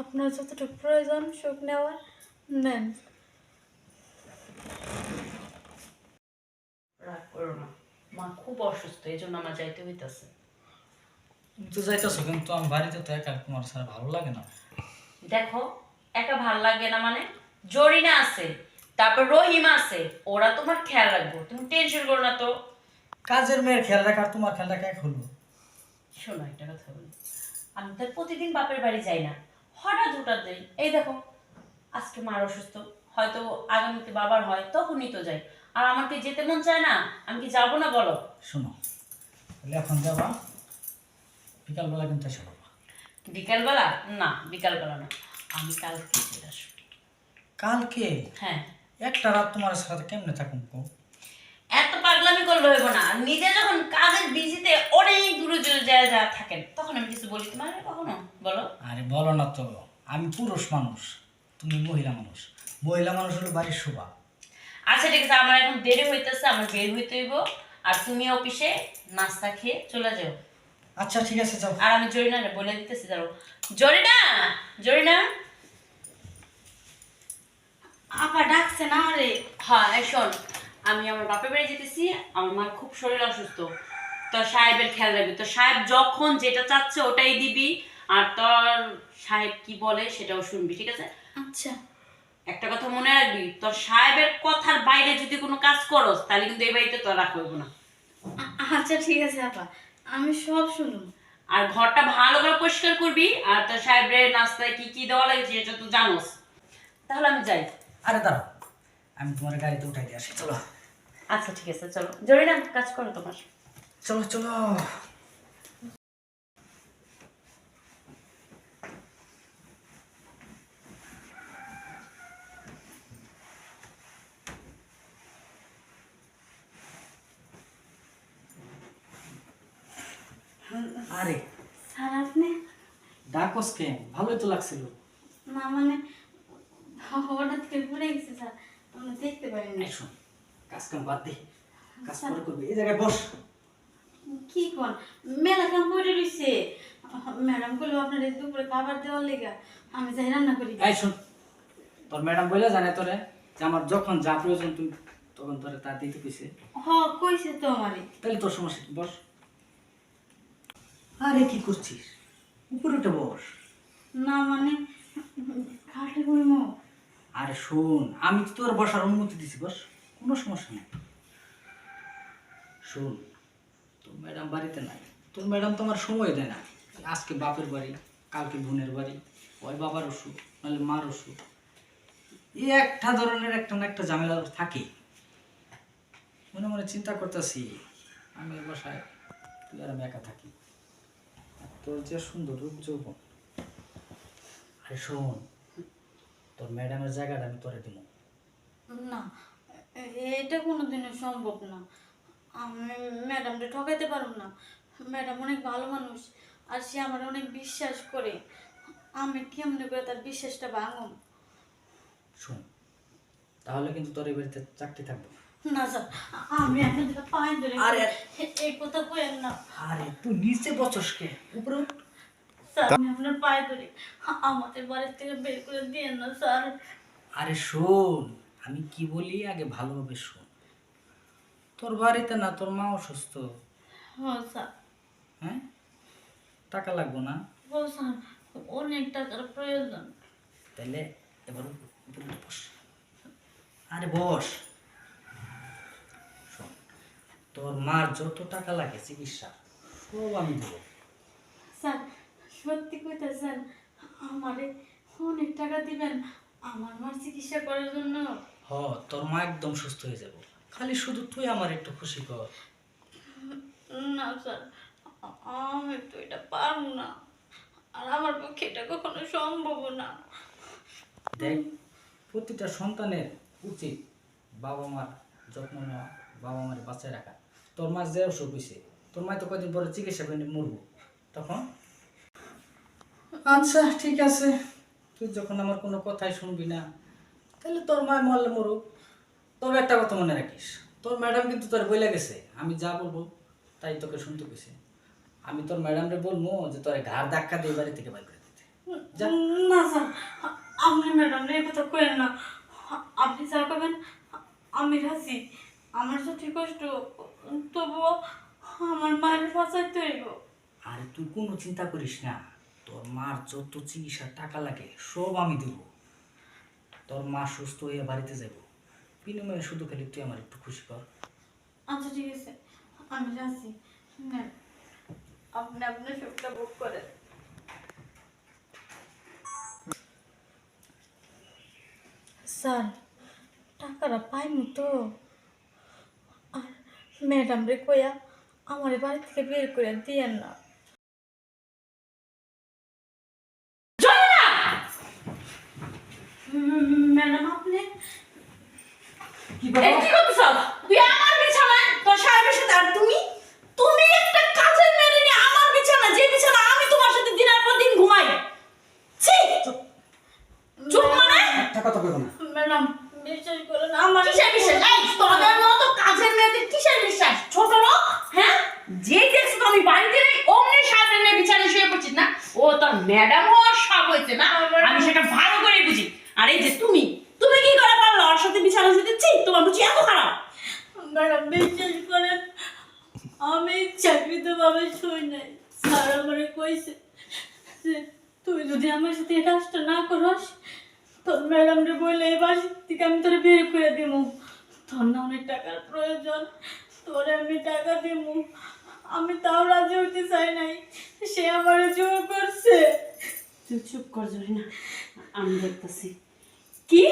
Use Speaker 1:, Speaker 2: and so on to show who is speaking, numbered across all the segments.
Speaker 1: আপনার যতটুকু প্রয়োজন সুখ নেওয়ার নেন।
Speaker 2: রাগ করো না। মা খুব অসুস্থ এই জন্য আমার যাইতে হইতাছে।
Speaker 3: তো যাইতেছো কিন্তু আমার বাড়িতে তো একা তোমার ভালো লাগে না।
Speaker 2: দেখো একা ভালো লাগে না মানে জরিনা আছে তারপর রহিমা আছে ওরা তোমার খেয়াল রাখব। তুমি টেনশন করো না তো।
Speaker 3: কাজের মেয়ের খেয়াল রাখা আর তোমার খেয়াল রাখা এক হলো।
Speaker 2: শোনো একটা কথা বলি। আমি তো প্রতিদিন বাপের বাড়ি যাই না। হঠাৎ হঠাৎ যাই। এই দেখো আজকে মার অসুস্থ হয়তো আগামীতে বাবার হয় তখনই তো যাই। আর আমাকে যেতে মন চায় না আমি কি যাব না বলো?
Speaker 3: শোনো তাহলে এখন যাবা বিকালবেলা কিন্তু এসে পাবা
Speaker 2: বিকালবেলা? না বিকালবেলা না আমি কালকে চলে আসব।
Speaker 3: কালকে?
Speaker 2: হ্যাঁ।
Speaker 3: একটা রাত তোমার সাথে কেমনে থাকুন
Speaker 2: পাগলামি করলে হইব না। নিজে যখন কাজের বিজিতে অনেক দূরে দূরে যায় যা থাকেন তখন আমি কিছু বলি। তোমার কখনো? বলো।
Speaker 3: আরে বলো না তো। আমি পুরুষ মানুষ তুমি মহিলা মানুষ। মহিলা মানুষ হলো বাড়ির শোভা।
Speaker 2: আচ্ছা ঠিক আছে আমার এখন দেরি হইতেছে আমার বের হইতে হইব। আর তুমি অফিসে নাস্তা খেয়ে চলে যাও।
Speaker 3: আচ্ছা ঠিক আছে যাও।
Speaker 2: আর আমি জরিনা বলে দিতেছি যাও জরিনা! জরিনা!
Speaker 1: আপা ডাকছে না রে।
Speaker 2: হ্যাঁ শোন। আমি আমার বাপের বাড়ি যেতেছি আমার মার খুব শরীর অসুস্থ। তো সাহেবের খেয়াল রাখবি। তো সাহেব যখন যেটা চাচ্ছে ওটাই দিবি আর তোর সাহেব কি বলে সেটাও শুনবি ঠিক আছে?
Speaker 1: আচ্ছা।
Speaker 2: একটা কথা মনে রাখবি তোর সাহেবের কথার বাইরে যদি কোনো কাজ করস তাহলে কিন্তু এই বাড়িতে তোর রাখা হইব না।
Speaker 1: আচ্ছা ঠিক আছে আপা। আমি সব শুনুন
Speaker 2: আর ঘরটা ভালো করে পরিষ্কার করবি আর তোর সাহেবের নাস্তায় কি কি দেওয়া লাগে সেটা তো জানোস। তাহলে আমি যাই।
Speaker 3: আরে দাঁড়াও। আমি তোমার গাড়িতে উঠাই দিয়ে আসি চলো।
Speaker 2: আচ্ছা ঠিক আছে চলো। জরুরি না কাজ করো তোমার।
Speaker 3: চলো চলো। আরে
Speaker 1: স্যার আপনি
Speaker 3: ডাকস কে? ভালোই তো লাগছিল।
Speaker 1: না মানে হঠাৎ করে পড়ে গেছে স্যার। আমি দেখতে পারিনি
Speaker 3: শোন কাজ কাম বাদ দে। কাজ পরে করবি। এই জায়গায় বস।
Speaker 1: কি কোন? মেলা কাম পড়ে রইছে। ম্যাডাম বলল আপনার দুপুরে খাবার দেওয়ার লেগা। আমি যাই রান্না করি।
Speaker 3: এই শোন তোর ম্যাডাম বলে জানে তোরে যে আমার যখন যা প্রয়োজন তুই তখন তোরে তা দিতে কইছে।
Speaker 1: হ কইছে তো আমারে।
Speaker 3: তাহলে তোর সমস্যা কি? বস। আরে কি করছিস? উপরে উঠে বস।
Speaker 1: না মানে খাটে কইমো
Speaker 3: আরে শোন আমি তো তোর বসার অনুমতি দিছি বস। কোনো সমস্যা নেই। শোন তোর ম্যাডাম বাড়িতে নাই। তোর ম্যাডাম তোমার সময় দেয় না। আজকে বাপের বাড়ি কালকে বোনের বাড়ি ওই বাবার অসুখ নাহলে মার অসুখ এই একটা ধরনের একটা না একটা ঝামেলা থাকে। মনে মনে চিন্তা করতেছি আমি বাসায় তুই আর আমি একা থাকি। আর তোর যে সুন্দর রূপ যৌবন। আরে শোন তোর ম্যাডামের জায়গাটা আমি তোরে দিব
Speaker 1: না এটা কোনোদিনও সম্ভব না। আমি ম্যাডামকে ঠকাইতে পারব না। ম্যাডাম অনেক ভালো মানুষ আর সে আমার অনেক বিশ্বাস করে। আমি কেমনে করে তার বিশ্বাসটা ভাঙব
Speaker 3: শোন তাহলে কিন্তু তোর এই বাড়িতে চাকরি থাকবে। না।
Speaker 1: স্যার আমি আপনাদের পায়ে ধরে
Speaker 3: আরে-
Speaker 1: এই কথা কইেন না।
Speaker 3: আরে তুই নিচে বচস কে? উপরে।
Speaker 1: স্যার আমি আপনার পায়ে ধরে। আমাদের বাড়ির থেকে বের করে দিয়েন না স্যার।
Speaker 3: আরে শোন আমি কি বলি আগে ভালোভাবে শোন। তোর বাড়িতে না তোর মা অসুস্থ?
Speaker 1: হ্যাঁ
Speaker 3: হ্যাঁ? টাকা লাগবো না?
Speaker 1: অনেক টাকার প্রয়োজন।
Speaker 3: তাহলে এবার বস। আরে বস। তোর মার যত টাকা লাগে চিকিৎসা সব আমি দেবো।
Speaker 1: স্যার সত্যি স্যার আমারে অনেক টাকা দিবেন আমার মার চিকিৎসা করার জন্য।
Speaker 3: হ তোর মা একদম সুস্থ হয়ে যাব। খালি শুধু তুই আমার একটু খুশি কর।
Speaker 1: না স্যার আমি তো এটা পারব না। আর আমার পক্ষে এটা কখনো সম্ভব না।
Speaker 3: দেখ প্রতিটা সন্তানের উচিত বাবা মার যত্ন নেওয়া বাবা মার বাঁচায় রাখা। তোর মা যে অসুখ হয়েছে তোর মা তো কদিন পরে চিকিৎসা করে মরবো। তখন? আচ্ছা ঠিক আছে। তুই যখন আমার কোনো কথাই শুনবি না তাহলে তোর মা মরলে মরুক। তবে একটা কথা মনে রাখিস। তোর ম্যাডাম কিন্তু তোর বইলে গেছে। আমি যা বলব তাই তোকে শুনতে কইছে। আমি তোর ম্যাডামরে বলব যে তোর ঘাড় ধাক্কা দিয়ে বাড়ি থেকে বাইর করে দিতে।
Speaker 1: না করেন না। আপনি যা করবেন আমি রাজি। আমার সাথে কষ্ট তবুও আমার মায়ের বাঁচাইতে হইব।
Speaker 3: আরে তুই কোনো চিন্তা করিস না। তোর মার যত চিকিৎসার টাকা লাগে সব আমি দেব। তোর মা সুস্থ হয়ে বাড়িতে যাব বিনিময়ে শুধু খালি তুই আমার একটু খুশি কর।
Speaker 1: আচ্ছা ঠিক আছে। আমি রাজি নেন। আপনি আপনার সুখটা বুক করেন। স্যার টাকাটা পাইনি তো। আর ম্যাডাম রে কইয়া আমার বাড়ি থেকে বের করে দিয়েন না। ম্যাডাম আপনি
Speaker 3: কি
Speaker 2: করতেছ তুই আমার বিছানায় তোর সাহেবের সাথে আর তুমি? তুমি একটা কাজের মেরে নিয়ে আমার বিছানা যে বিছানা আমি তোমার সাথে দিনের পর দিন ঘুমাই। ছি! চুপ। মানে?
Speaker 3: একটা কথা বলব না।
Speaker 1: ম্যাডাম বিশ্বাস করেন আমার
Speaker 2: কিসের বিশ্বাস? এই তোদের মতো কাজের মেয়েদের কিসের বিশ্বাস? ছোট লোক হ্যাঁ? যে দেখছ আমি বাড়িতে নেই অমনি সাহেবের মেয়ে বিছানায় শুয়ে পড়ছিস না? ও তোর ম্যাডাম হওয়ার সব হয়েছে না? আমি সেটা ভালো করে বুঝি আর এই যে তুমি তুমি কি করে পারল ওর সাথে বিছানা শুতে ছি তোমার বুঝি এত খারাপ
Speaker 1: ম্যাডাম বিশ্বাস করেন আমি চাকরিতে ভাবে শুই নাই। স্যার আমারে কইছে যে তুই যদি আমার সাথে এই কাজটা না করস তোর ম্যাডাম রে বলে এই বাসা থেকে আমি তোরে বের করে দিব তোর না অনেক টাকার প্রয়োজন তোরে আমি টাকা দিব আমি তাও রাজি হইতে চাই নাই সে আমার জোর করছে।
Speaker 2: তুই চুপ কর না আমি দেখতেছি। কি?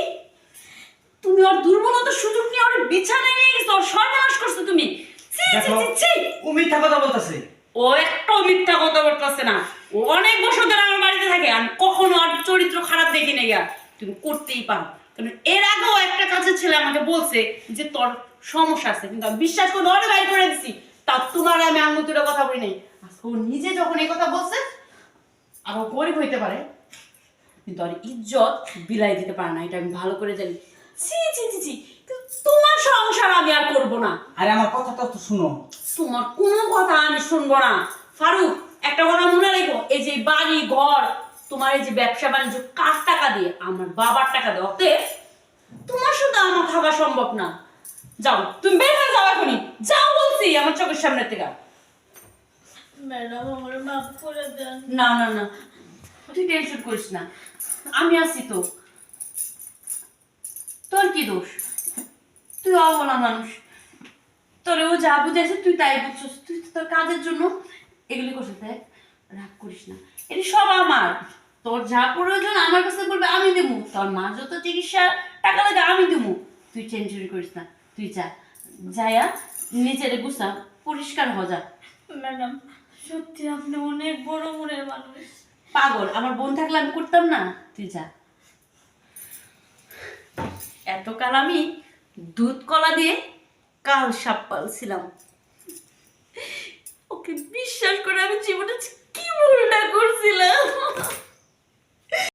Speaker 2: তুমি ওর দুর্বলতার সুযোগ নিয়ে ওর বিছানায় নিয়ে গেছো ওর সর্বনাশ করছ তুমি। ছি ছি
Speaker 3: দেখো।
Speaker 2: ছি ছি।
Speaker 3: ও মিথ্যা কথা বলতেছে।
Speaker 2: ও একটাও মিথ্যা কথা বলতেছে না। ও অনেক বছর ধরে আমার বাড়িতে থাকে আমি কখনো আর চরিত্র খারাপ দেখি না গিয়া তুমি করতেই পারো। কারণ এর আগেও একটা কাজের ছেলে আমাকে বলছে যে তোর সমস্যা আছে কিন্তু আমি বিশ্বাস করে ধরে বাইর করে দিছি। তা তোমার আমি আঙ্গুতির কথা বলি নাই। আজকে ও নিজে যখন এই কথা বলছে আর ও গরিব হইতে পারে কিন্তু আর ইজ্জত বিলাই দিতে পারে না এটা আমি ভালো করে জানি। ছি ছি ছি ছি। তোমার সংসার আমি আর করব না।
Speaker 3: আরে আমার কথাটা তো শুনো।
Speaker 2: তোমার কোনো কথা আমি শুনব না। ফারুক একটা কথা মনে রাখো এই যে বাড়ি ঘর তোমার এই যে ব্যবসা বাণিজ্য কার টাকা দিয়ে? আমার বাবার টাকা দিয়ে। অতএব তোমার সাথে আমার থাকা সম্ভব না। যাও তুমি বের হয়ে যাও এখনই। যাও বলছি আমার চোখের সামনে থেকে।
Speaker 1: ম্যাডাম আমার মাফ করে দেন।
Speaker 2: না না না। তুই টেনশন করিস না। আমি আছি তো। তোর কি দোষ? তুই অবলা মানুষ। তোরে ও যা বুঝাইছে তুই তাই বুঝছিস। তুই তো তোর কাজের জন্য এগুলি করছিস দেখ। রাগ করিস না। এটি সব আমার। তোর যা প্রয়োজন আমার কাছে বলবে আমি দেবো। তোর মা যত চিকিৎসা টাকা লাগে আমি দেবো। তুই টেনশন করিস না। তুই যা। যায়া নিজের গুছা পরিষ্কার হ যা।
Speaker 1: ম্যাডাম সত্যি আপনি অনেক বড় মনের মানুষ।
Speaker 2: পাগল। আমার বোন থাকলে আমি করতাম না। তুই যা। এতকাল আমি দুধ কলা দিয়ে কাল সাপ পালছিলাম। ওকে বিশ্বাস করে আমি জীবনে কি ভুলটা করছিলাম?